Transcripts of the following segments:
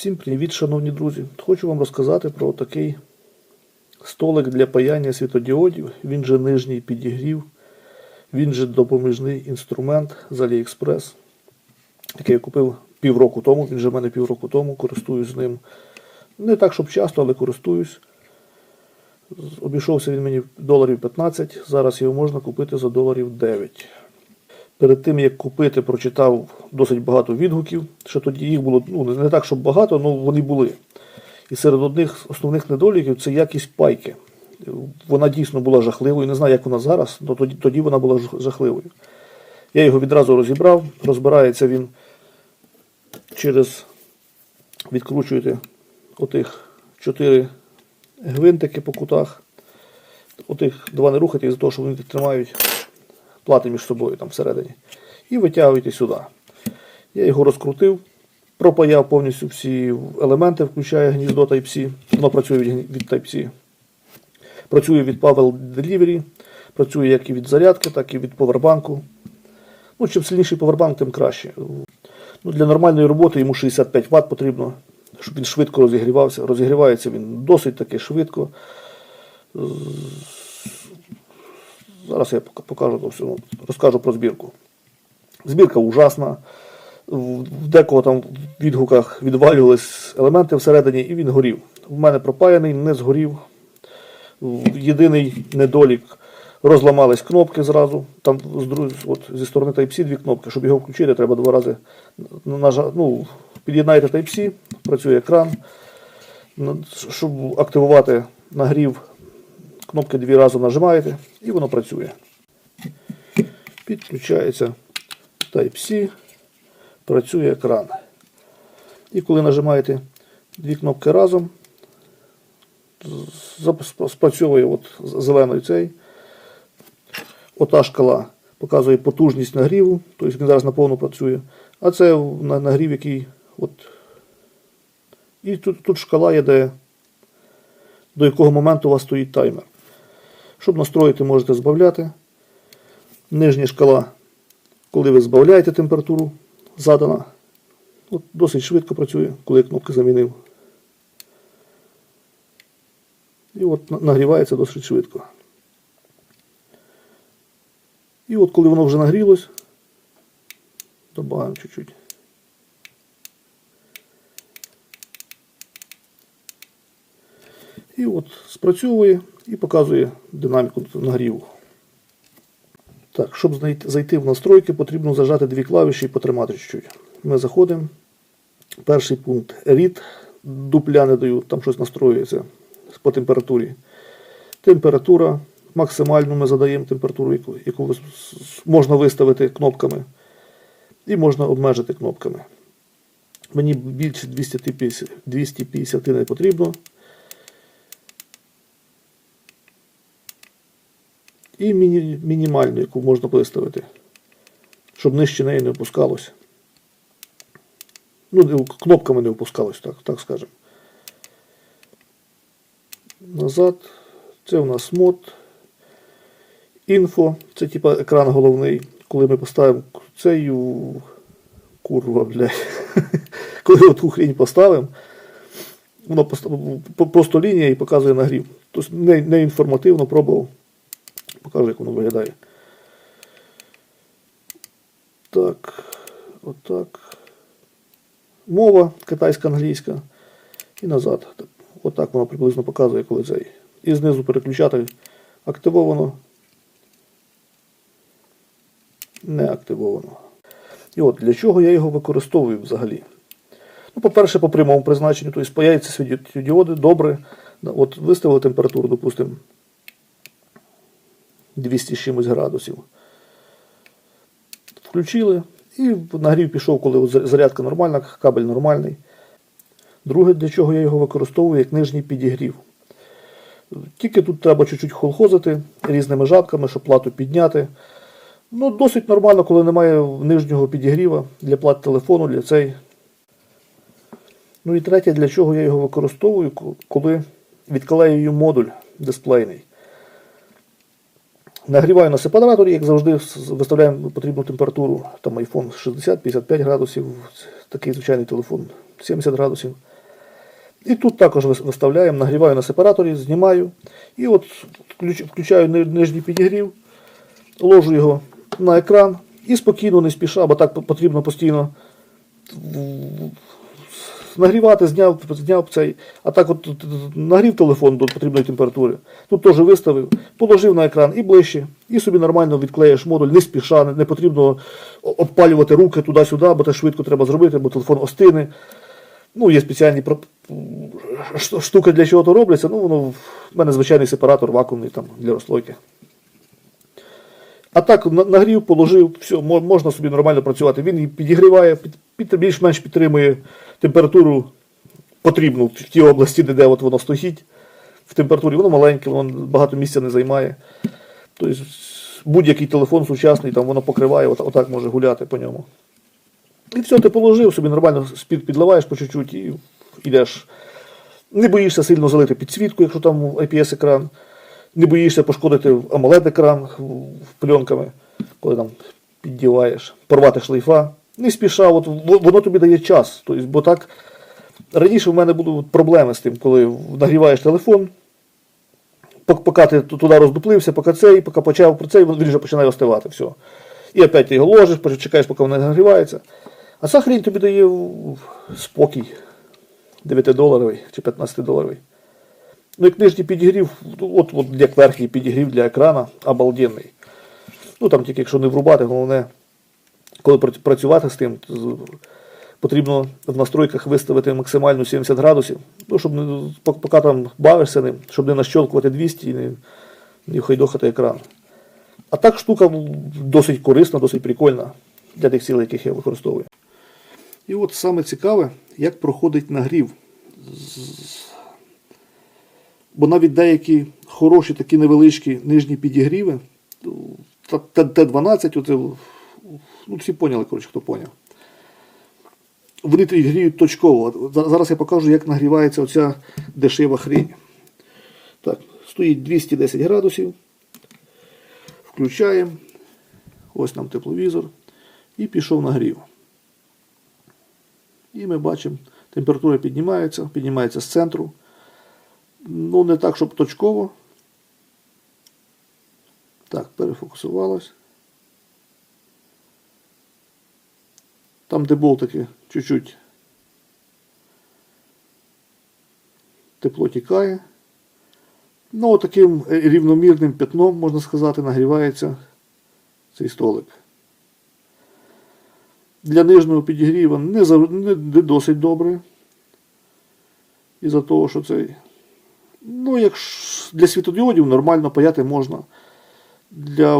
Всім привіт, шановні друзі! Хочу вам розказати про такий столик для паяння світодіодів. Він же нижній підігрів, він же допоміжний інструмент з AliExpress, який я купив півроку тому. Він же в мене півроку тому, користуюсь ним. Не так, щоб часто, але користуюсь. Обійшовся він мені доларів 15, зараз його можна купити за доларів 9. Перед тим як купити, прочитав досить багато відгуків. Ще тоді їх було ну, не так, щоб багато, але вони були. І серед одних основних недоліків це якість пайки. Вона дійсно була жахливою. Не знаю, як вона зараз, але тоді, тоді вона була жахливою. Я його відразу розібрав. Розбирається він через відкручуєте отих чотири гвинтики по кутах. Отих два не рухати, із-за того, що вони тримають плати між собою там всередині. І витягуєте сюди. Я його розкрутив, пропаяв повністю всі елементи, включає гніздо Type-C. Воно працює від, від Type-C. Працює від Pavel Delivery, працює як і від зарядки, так і від повербанку. Ну, чим сильніший повербанк, тим краще. Ну, для нормальної роботи йому 65 Вт потрібно, щоб він швидко розігрівався. Розігрівається він досить таки швидко. Зараз я покажу розкажу про збірку. Збірка ужасна. В декого там в відгуках відвалювались елементи всередині, і він горів. В мене пропаяний, не згорів. Єдиний недолік розламались кнопки зразу. Там от, зі сторони Type-C дві кнопки. Щоб його включити, треба два рази нажа... ну, під'єднаєте Type-C, працює екран. Ну, Щоб активувати нагрів, кнопки дві рази нажимаєте і воно працює. Підключається Type-C, працює екран. І коли нажимаєте дві кнопки разом, спрацьовує от зелений цей. Ота шкала показує потужність нагріву, тобто він зараз наповну працює. А це нагрів, який от. І тут, тут шкала є, де, до якого моменту у вас стоїть таймер. Щоб настроїти, можете збавляти. Нижня шкала, коли ви збавляєте температуру, задана. От досить швидко працює, коли я кнопки замінив. І от нагрівається досить швидко. І от коли воно вже нагрілось, додаємо чуть-чуть. І от спрацьовує і показує динаміку нагріву. Так, щоб зайти в настройки, потрібно зажати дві клавіші і потримати чуть-чуть. Ми заходимо. Перший пункт Read. Дупля не даю, там щось настроюється по температурі. Температура. Максимальну ми задаємо температуру, яку, яку можна виставити кнопками. І можна обмежити кнопками. Мені більше 250, 250 не потрібно. І міні, мінімальну, яку можна виставити, щоб нижче неї не опускалося. Ну, кнопками не опускалось, так, так скажемо. Назад. Це у нас мод. Інфо. Це типа екран головний. Коли ми поставимо у- курва, блядь. Коли оту хрінь поставимо, воно просто лінія і показує нагрів. Тобто не, не інформативно пробував. Покажу, як воно виглядає. Так. Отак. Мова китайська, англійська. І назад. Отак воно приблизно показує, коли цей. І знизу переключати активовано. Не активовано. І от для чого я його використовую взагалі? Ну, по-перше, по прямому призначенню, тобто спаяються світодіоди добре. От виставили температуру, допустимо, 200 з чимось градусів. Включили і нагрів пішов, коли зарядка нормальна, кабель нормальний. Друге, для чого я його використовую як нижній підігрів. Тільки тут треба чуть-чуть холхозити різними жабками, щоб плату підняти. Ну, досить нормально, коли немає нижнього підігріва для плат телефону, для цей. Ну і третє, для чого я його використовую, ко- коли відклеюю модуль дисплейний. Нагріваю на сепараторі, як завжди, виставляємо потрібну температуру. Там iPhone 60-55 градусів, такий звичайний телефон 70 градусів. І тут також виставляємо, нагріваю на сепараторі, знімаю. І от включаю ни- нижній підігрів, ложу його на екран і спокійно, не спіша, бо так потрібно постійно нагрівати, зняв, зняв цей. А так от нагрів телефон до потрібної температури. Тут теж виставив, положив на екран і ближче, і собі нормально відклеїш модуль, не спіша, не, не потрібно обпалювати руки туди-сюди, бо це швидко треба зробити, бо телефон остине. Ну, є спеціальні штуки для чого то робляться. Ну, воно в мене звичайний сепаратор вакуумний там для розслойки. А так нагрів, положив, все, можна собі нормально працювати. Він і підігріває, під, під, більш-менш підтримує температуру потрібну в тій області, де, де от воно стоїть. В температурі воно маленьке, воно багато місця не займає. Тобто будь-який телефон сучасний, там воно покриває, от, отак може гуляти по ньому. І все, ти положив, собі нормально спід підливаєш по чуть-чуть і йдеш. Не боїшся сильно залити підсвітку, якщо там IPS-екран. Не боїшся пошкодити AMOLED-екран пленками, коли там піддіваєш, порвати шлейфа. Не спіша, от, воно тобі дає час. Тобто, бо так, раніше в мене були проблеми з тим, коли нагріваєш телефон, поки ти туди роздуплився, поки цей, поки почав про цей, він вже починає остивати. Все. І опять ти його ложиш, чекаєш, поки воно нагрівається. А ця хрінь тобі дає спокій 9-доларовий чи 15-доларовий. Ну і книжний підігрів, от, от як верхній підігрів для екрана, обалденний. Ну там тільки якщо не врубати, головне, коли працювати з тим, потрібно в настройках виставити максимальну 70 градусів, ну, щоб не, поки там бавишся ним, щоб не нащолкувати 200 і не, не хайдохати екран. А так штука ну, досить корисна, досить прикольна для тих цілей, яких я використовую. І от саме цікаве, як проходить нагрів. Бо навіть деякі хороші такі невеличкі нижні підігріви, Т- Т-12, оце, ну всі поняли, коротше, хто поняв. Вони гріють точково. Зараз я покажу, як нагрівається оця дешева хрінь. Так, стоїть 210 градусів. Включаємо. Ось нам тепловізор. І пішов нагрів. І ми бачимо, температура піднімається, піднімається з центру. Ну, не так, щоб точково. Так, перефокусувалось. Там, де болтики, чуть-чуть тепло тікає. Ну, таким е, рівномірним пятном, можна сказати, нагрівається цей столик. Для нижнього підігріва не, не, не досить добре. Із-за того, що цей. Ну, як ж для світодіодів нормально паяти можна. Для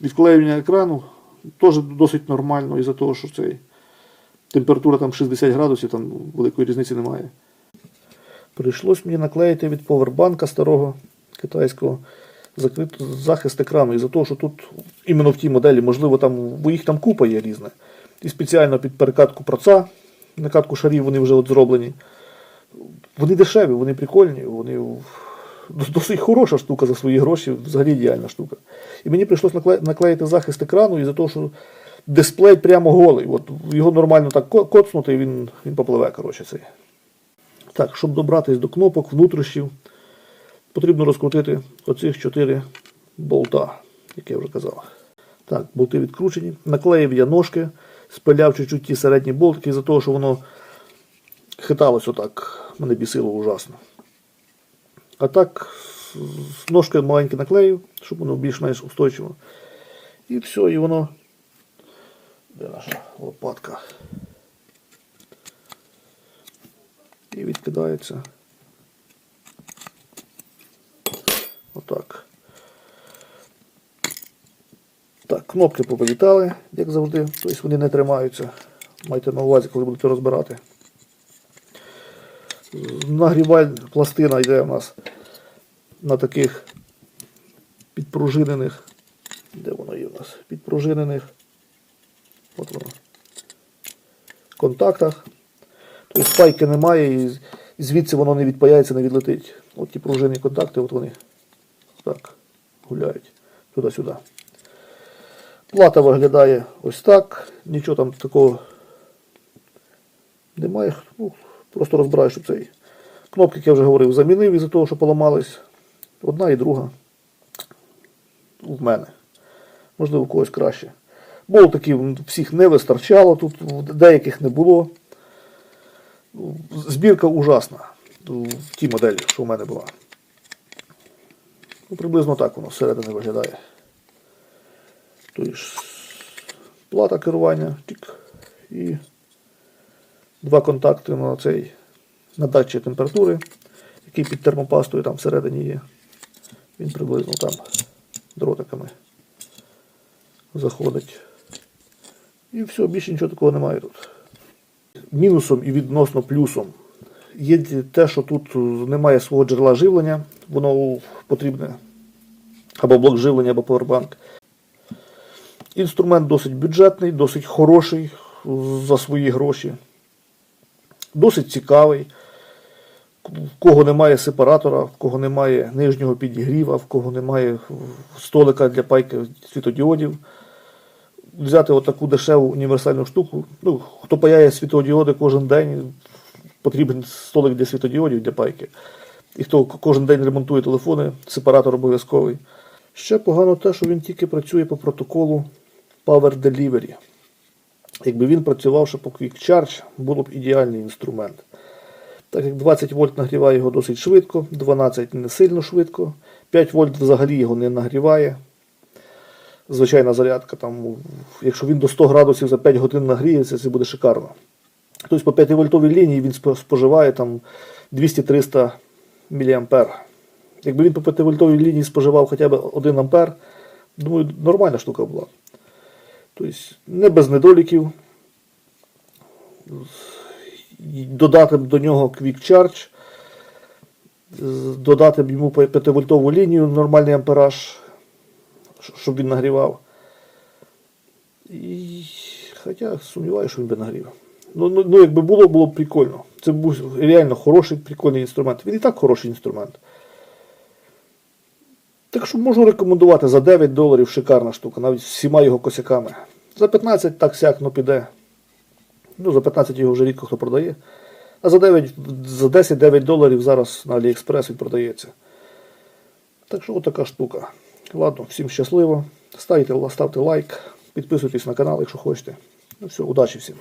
відклеювання екрану теж досить нормально, із-за того, що цей температура там 60 градусів, там великої різниці немає. Прийшлось мені наклеїти від повербанка старого китайського захист екрану. Із-за того, що тут іменно в тій моделі, можливо, там, бо їх там купа є різне. І спеціально під перекатку проца, накатку шарів вони вже от зроблені. Вони дешеві, вони прикольні, вони досить хороша штука за свої гроші, взагалі ідеальна штука. І мені прийшлось накле- наклеїти захист екрану із-за того, що дисплей прямо голий. От його нормально так коцнути, і він, він попливе, коротше, цей. Так, щоб добратись до кнопок, внутрішнів, потрібно розкрутити оцих чотири болта, як я вже казав. Так, болти відкручені. Наклеїв я ножки, спиляв чуть-чуть ті середні болтики, із-за того, що воно хиталось отак. Мене бісило ужасно. А так, ножки маленькі наклеїв, щоб воно більш-менш устойчиво. І все, і воно. Де наша лопатка? І відкидається. Отак. Так, кнопки повилітали, як завжди. Тобто вони не тримаються. Майте на увазі, коли будете розбирати. Нагрівальна пластина йде у нас на таких підпружинених. Де воно є у нас? Підпружинених. От воно. Контактах. Тобто спайки немає і звідси воно не відпаяється, не відлетить. От ті пружинні контакти, от вони так гуляють туди-сюди. Плата виглядає ось так. Нічого там такого немає. Ну, Просто розбираю, щоб цей. Кнопки, як я вже говорив, замінив із-за того, що поламались. Одна і друга. В мене. Можливо, у когось краще. Болтиків всіх не вистачало, тут деяких не було. Збірка ужасна в тій моделі, що в мене була. Ну, приблизно так воно всередині виглядає. Тобто плата керування, тік, і два контакти на цей на датчик температури, який під термопастою там всередині є. Він приблизно там дротиками заходить. І все, більше нічого такого немає тут. Мінусом і відносно плюсом є те, що тут немає свого джерела живлення, воно потрібне або блок живлення, або повербанк. Інструмент досить бюджетний, досить хороший за свої гроші. Досить цікавий. В кого немає сепаратора, в кого немає нижнього підігріва, в кого немає столика для пайки світодіодів. Взяти отаку дешеву універсальну штуку. Ну, хто паяє світодіоди кожен день, потрібен столик для світодіодів для пайки. І хто кожен день ремонтує телефони, сепаратор обов'язковий. Ще погано те, що він тільки працює по протоколу Power Delivery. Якби він працював ще по Quick Charge, було б ідеальний інструмент. Так як 20 вольт нагріває його досить швидко, 12 не сильно швидко, 5 вольт взагалі його не нагріває. Звичайна зарядка, там, якщо він до 100 градусів за 5 годин нагріється, це буде шикарно. Тобто по 5 вольтовій лінії він споживає там 200-300 мА. Якби він по 5 вольтовій лінії споживав хоча б 1 ампер, думаю, нормальна штука була. Тобто не без недоліків. Додати б до нього Quick Charge, додати б йому 5-вольтову лінію, нормальний ампераж, щоб він нагрівав. І... Хоча сумніваюся, що він би нагрів. Ну, ну, ну, якби було, було б прикольно. Це був реально хороший, прикольний інструмент. Він і так хороший інструмент. Так що можу рекомендувати за 9 доларів шикарна штука, навіть з всіма його косяками. За 15 так сяк, ну піде. Ну, за 15 його вже рідко хто продає. А за 9, за 10-9 доларів зараз на AliExpress він продається. Так що отака штука. Ладно, всім щасливо. Ставте, ставте лайк, підписуйтесь на канал, якщо хочете. Ну все, удачі всім.